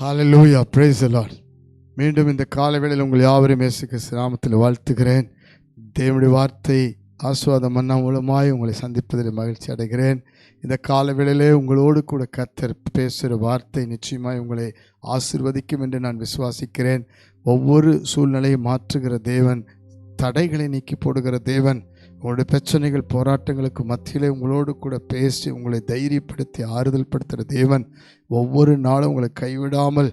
Hallelujah praise the மீண்டும் இந்த காலவேளையில் உங்கள் யாவரையும் இயேசுக்கு சிராமத்தில் வாழ்த்துகிறேன். தேவனுடைய வார்த்தை ஆசுவாத மன்னா மூலமாய் உங்களை சந்திப்பதில் மகிழ்ச்சி அடைகிறேன். இந்த கால வேளையிலே உங்களோடு கூட கத்தர் பேசுகிற வார்த்தை நிச்சயமாய் உங்களை ஆசிர்வதிக்கும் என்று நான் விசுவாசிக்கிறேன். ஒவ்வொரு சூழ்நிலையை மாற்றுகிற தேவன் தடைகளை நீக்கி போடுகிற தேவன் உங்களுடைய பிரச்சனைகள் போராட்டங்களுக்கு மத்தியிலே உங்களோடு கூட பேசி உங்களை தைரியப்படுத்தி ஆறுதல் படுத்துகிற தேவன் ஒவ்வொரு நாளும் உங்களை கைவிடாமல்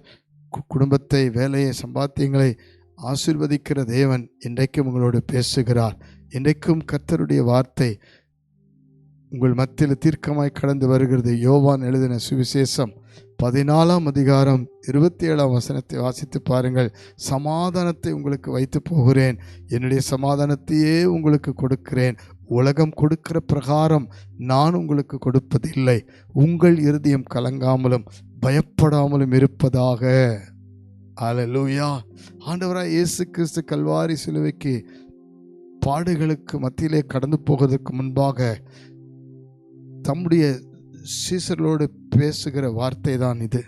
கு- குடும்பத்தை வேலையை சம்பாத்தியங்களை ஆசீர்வதிக்கிற தேவன் இன்றைக்கும் உங்களோடு பேசுகிறார். இன்றைக்கும் கர்த்தருடைய வார்த்தை உங்கள் மத்தியில் தீர்க்கமாய் கடந்து வருகிறது. யோவான் எழுதின சுவிசேஷம் பதினாலாம் அதிகாரம் இருபத்தி ஏழாம் வசனத்தை வாசித்து பாருங்கள். சமாதானத்தை உங்களுக்கு வைத்து போகிறேன். என்னுடைய சமாதானத்தையே உங்களுக்கு கொடுக்கிறேன். உலகம் கொடுக்கிற பிரகாரம் நான் உங்களுக்கு கொடுப்பதில்லை. உங்கள் இருதயம் கலங்காமலும் பயப்படாமலும் இருப்பதாக. அலலூயா ஆண்டவராய் இயேசு கிறிஸ்து கல்வாரி சிலுவைக்கு பாடுகளுக்கு மத்தியிலே கடந்து போவதற்கு முன்பாக தம்முடைய சீசர்களோடு பேசுகிற வார்த்தை தான் இது.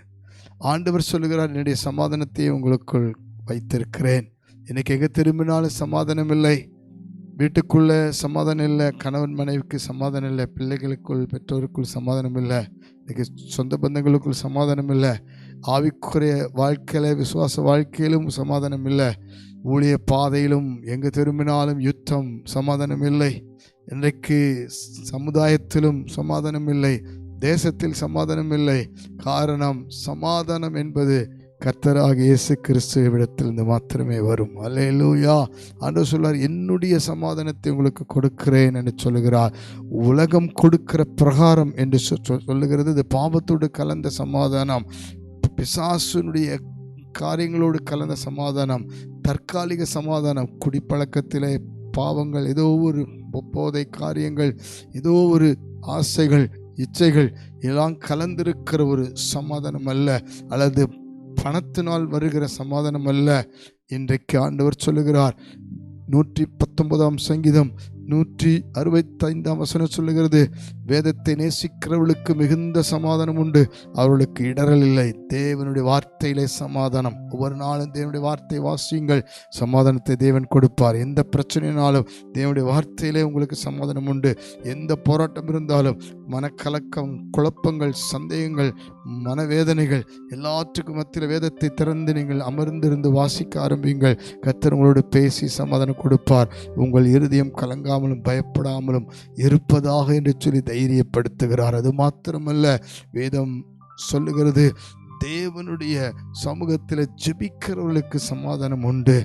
ஆண்டவர் சொல்லுகிறார் என்னுடைய சமாதானத்தை உங்களுக்குள் வைத்திருக்கிறேன். எனக்கு எங்கே திரும்பினாலும் சமாதானம் இல்லை. வீட்டுக்குள்ளே சமாதானம் இல்லை கணவன் மனைவிக்கு சமாதானம் இல்லை பிள்ளைகளுக்குள் பெற்றோருக்குள் சமாதானம் இல்லை எனக்கு சொந்த பந்தங்களுக்குள் சமாதானம் இல்லை ஆவிக்குரிய வாழ்க்கையில் விசுவாச வாழ்க்கையிலும் சமாதானம் இல்லை ஊழிய பாதையிலும் எங்கே திரும்பினாலும் யுத்தம் சமாதானம் இல்லை. இன்றைக்கு சமுதாயத்திலும் சமாதானம் இல்லை தேசத்தில் சமாதானம் இல்லை காரணம் சமாதானம் என்பது கர்த்தராக இயேசு கிறிஸ்துவிடத்திலிருந்து மாத்திரமே வரும். அல்லேலூயா. அன்று சொல்வார் என்னுடைய சமாதானத்தை உங்களுக்கு கொடுக்கிறேன் என்று சொல்லுகிறார். உலகம் கொடுக்கிற பிரகாரம் என்று சொ- சொல்லுகிறது. இது பாவத்தோடு கலந்த சமாதானம். பிசாசுனுடைய காரியங்களோடு கலந்த சமாதானம். தற்காலிக சமாதானம். குடிப்பழக்கத்திலே பாவங்கள் ஏதோ ஒரு போதை காரியங்கள் ஏதோ ஒரு ஆசைகள் இச்சைகள் எல்லாம் கலந்திருக்கிற ஒரு சமாதானம் அல்ல அல்லது பணத்தினால் வருகிற சமாதானம் அல்ல இன்றைக்கு ஆண்டவர் சொல்லுகிறார். நூற்றி பத்தொன்பதாம் சங்கீதம் நூற்றி அறுபத்தைந்தாம் வசனம் சொல்லுகிறது வேதத்தை நேசிக்கிறவர்களுக்கு மிகுந்த சமாதானம் உண்டு. அவர்களுக்கு இடரல் இல்லை. தேவனுடைய வார்த்தையிலே சமாதானம். ஒவ்வொரு நாளும் தேவனுடைய வார்த்தை வாசியுங்கள். சமாதானத்தை தேவன் கொடுப்பார். எந்த பிரச்சனையினாலும் தேவனுடைய வார்த்தையிலே உங்களுக்கு சமாதானம் உண்டு. எந்த போராட்டம் இருந்தாலும் மனக்கலக்கம் குழப்பங்கள் சந்தேகங்கள் மனவேதனைகள் எல்லாற்றுக்கும் மத்தியில் வேதத்தை திறந்து நீங்கள் அமர்ந்திருந்து வாசிக்க ஆரம்பியுங்கள். கத்தர் உங்களோடு பேசி சமாதானம் கொடுப்பார். உங்கள் இருதயம் கலங்காமலும் பயப்படாமலும் இருப்பதாக என்று சொல்லி தைரியப்படுத்துகிறார். அது மாத்திரமல்ல வேதம் சொல்லுகிறது தேவனுடைய சமூகத்தில் ஜெபிக்கிறவர்களுக்கு சமாதானம் உண்டு.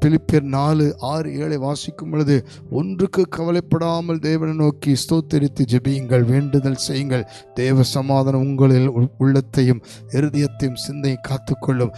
பிலிப்பியர் நாலு ஆறு ஏழை வாசிக்கும் பொழுது ஒன்றுக்கு கவலைப்படாமல் தேவனை நோக்கி ஸ்தோத்தரித்து ஜெபியுங்கள் வேண்டுதல் செய்யுங்கள். தேவ சமாதானம் உங்களில் உள்ளத்தையும் இருதயத்தையும் சிந்தையை காத்துக்கொள்ளும்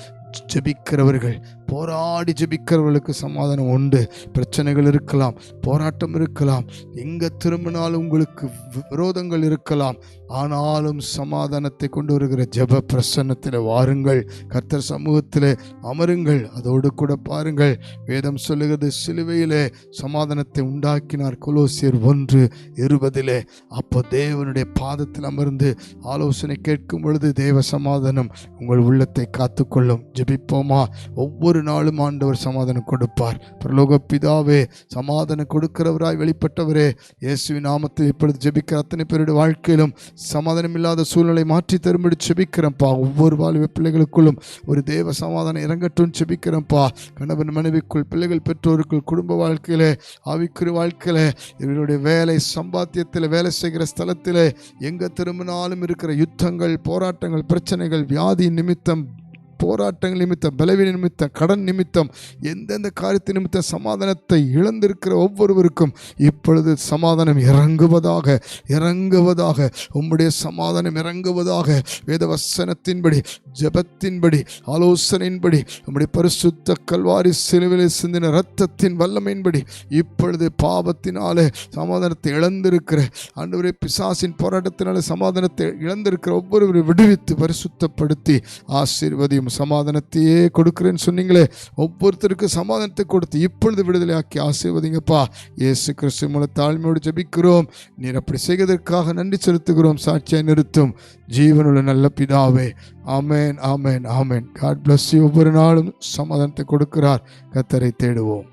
ஜெபிக்கிறவர்கள். போராடி ஜெபிக்கிறவர்களுக்கு சமாதானம் உண்டு. பிரச்சனைகள் இருக்கலாம் போராட்டம் இருக்கலாம் எங்கே திரும்பினாலும் உங்களுக்கு வி- விரோதங்கள் இருக்கலாம். ஆனாலும் சமாதானத்தை கொண்டு வருகிற ஜெப பிரசன்னத்தில் வாருங்கள். கர்த்தர் சமூகத்தில் அமருங்கள். அதோடு கூட பாருங்கள். வேதம் சொல்லுகிறது சிலுவையிலே சமாதானத்தை உண்டாக்கினார் கொலோசியர் ஒன்று இருபதிலே. அப்போ தேவனுடைய பாதத்தில் அமர்ந்து ஆலோசனை கேட்கும் பொழுது தேவ சமாதானம் உங்கள் உள்ளத்தை காத்துக்கொள்ளும். ஜெபிப்போமா? ஒவ்வொரு நாளும் ஆண்டவர் சமாதானம் கொடுப்பார். பிரலோக பிதாவே சமாதானம் கொடுக்கிறவராய் வெளிப்பட்டவரே இயேசுவின் நாமத்தில் இப்பொழுது ஜெபிக்கிற அத்தனை பேருடைய வாழ்க்கையிலும் சமாதானம் இல்லாத சூழ்நிலை மாற்றி தரும்படி ஜெபிக்கிறேன்ப்பா. ஒவ்வொரு வாழ்வு பிள்ளைகளுக்குள்ளும் ஒரு தேவ சமாதானம் இறங்கட்டும் ஜெபிக்கிறேன்ப்பா. கணவன் மனைவிக்குள் பிள்ளைகள் பெற்றோருக்குள் குடும்ப வாழ்க்கையில் ஆவிக்குரிய வாழ்க்கையில் இவருடைய வேலை சம்பாத்தியத்தில் வேலை செய்கிற ஸ்தலத்தில் எங்கே திரும்பினாலும் இருக்கிற யுத்தங்கள் போராட்டங்கள் பிரச்சனைகள் வியாதி நிமித்தம் போராட்டங்கள் நிமித்தம் பலவீன நிமித்தம் கடன் நிமித்தம் எந்தெந்த காரியத்தை நிமித்தம் சமாதானத்தை இழந்திருக்கிற ஒவ்வொருவருக்கும் இப்பொழுது சமாதானம் இறங்குவதாக இறங்குவதாக உம்முடைய சமாதானம் இறங்குவதாக வேதவசனத்தின்படி ஜெபத்தின்படி ஆலோசனையின்படி நம்முடைய பரிசுத்த கல்வாரி சிலுவிலை சிந்தின இரத்தத்தின் வல்லமையின்படி இப்பொழுது பாவத்தினாலே சமாதானத்தை இழந்திருக்கிற அன்றுவரே பிசாசின் போராட்டத்தினாலே சமாதானத்தை இழந்திருக்கிற ஒவ்வொருவரை விடுவித்து பரிசுத்தப்படுத்தி ஆசீர்வதியும். சமாதானத்தையே கொடுக்குறேன்னு சொன்னீங்களே. ஒவ்வொருத்தருக்கும் சமாதானத்தை கொடுத்து இப்பொழுது விடுதலையாக்கி ஆசீர்வதிங்கப்பா. இயேசு கிறிஸ்து மூலம் தாழ்மையோடு ஜபிக்கிறோம். நீர் அப்படி செய்வதற்காக நன்றி செலுத்துகிறோம். சாட்சியை நிறுத்தும். ஜீவனுள்ள நல்ல பிதாவே. ஆமேன் ஆமேன் ஆமேன். காட் பிளஸ் ஒவ்வொரு நாளும் சமாதானத்தை கொடுக்கிறார். கத்தரை தேடுவோம்.